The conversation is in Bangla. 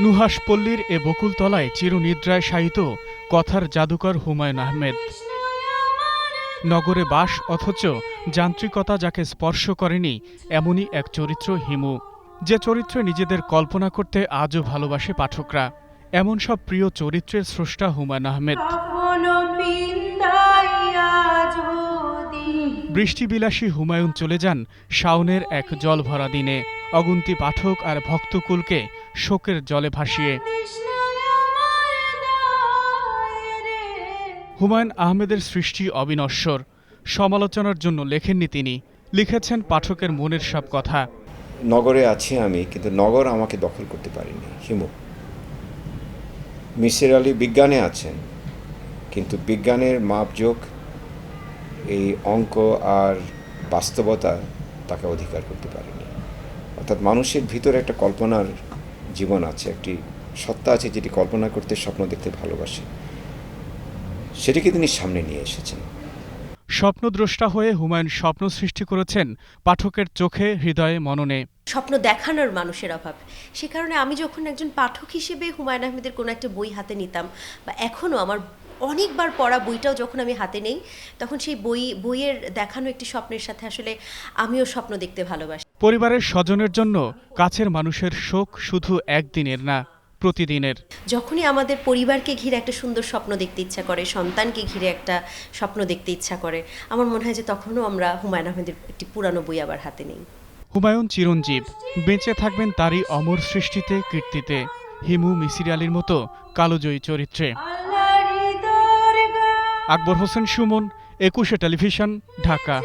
নুহাসপল্লীর এ বকুলতলায় চিরনিদ্রায় শায়িত কথার জাদুকর হুমায়ুন আহমেদ। নগরে বাস অথচ যান্ত্রিকতা যাকে স্পর্শ করেনি, এমনই এক চরিত্র হিমু। যে চরিত্রে নিজেদের কল্পনা করতে আজও ভালোবাসে পাঠকরা। এমন সব প্রিয় চরিত্রের স্রষ্টা হুমায়ুন আহমেদ। বৃষ্টিবিলাসী হুমায়ুন চলে যান শাওনের এক জল ভরা দিনে। অগুন্তি পাঠক আর ভক্তকুলকে শোকের জলে ভাসিয়ে। হুমায়ুন আহমেদের সৃষ্টি অবিনশ্বর। সমালোচনার জন্য লেখেননি তিনি। লিখেছেন পাঠকের মনের সব কথা। নগরে আছি আমি, কিন্তু নগর আমাকে দখল করতে পারিনি। হিমু। মিসির আলী বিজ্ঞানে আছেন, কিন্তু বিজ্ঞানের মাপযোগ এই অঙ্ক আর বাস্তবতা তাকে অধিকার করতে পারেনি। অর্থাৎ মানুষের ভিতরে একটা কল্পনার জীবন আছে একটি সত্তা আছে যেটি কল্পনা করতে স্বপ্ন দেখতে ভালোবাসে। সেটিকে তিনি সামনে নিয়ে এসেছেন। স্বপ্নদ্রষ্টা হয়ে হুমায়ুন স্বপ্ন সৃষ্টি করেছেন পাঠকের চোখে হৃদয়ে মননে। স্বপ্ন দেখানোর মানুষের অভাব। সে কারণে আমি যখন একজন পাঠক হিসেবে হুমায়ুন আহমেদের কোনো একটা বই হাতে নিতাম বা এখনও আমার অনেকবার পড়া বইটাও যখন আমি হাতে নেই তখন সেই বই বইয়ের দেখানো একটি স্বপ্নের সাথে আসলে আমিও স্বপ্ন দেখতে ভালোবাসি। পরিবারের স্বজনের জন্য কাছের মানুষের শোক শুধু একদিনের না প্রতিদিনের। যখনই আমাদের পরিবারকে ঘিরে একটা সুন্দর স্বপ্ন দেখতে ইচ্ছা করে সন্তানকে ঘিরে একটা স্বপ্ন দেখতে ইচ্ছা করে আমার মনে হয় যে তখনও আমরা হুমায়ুন আহমেদের একটি পুরানো বই আবার হাতে নেই। হুমায়ুন চিরঞ্জীব বেঁচে থাকবেন তারই অমর সৃষ্টিতে কীর্তিতে হিমু মিসির আলীর মতো কালোজয়ী চরিত্রে। আকবর হোসেন সুমন একুশে টেলিভিশন ঢাকা।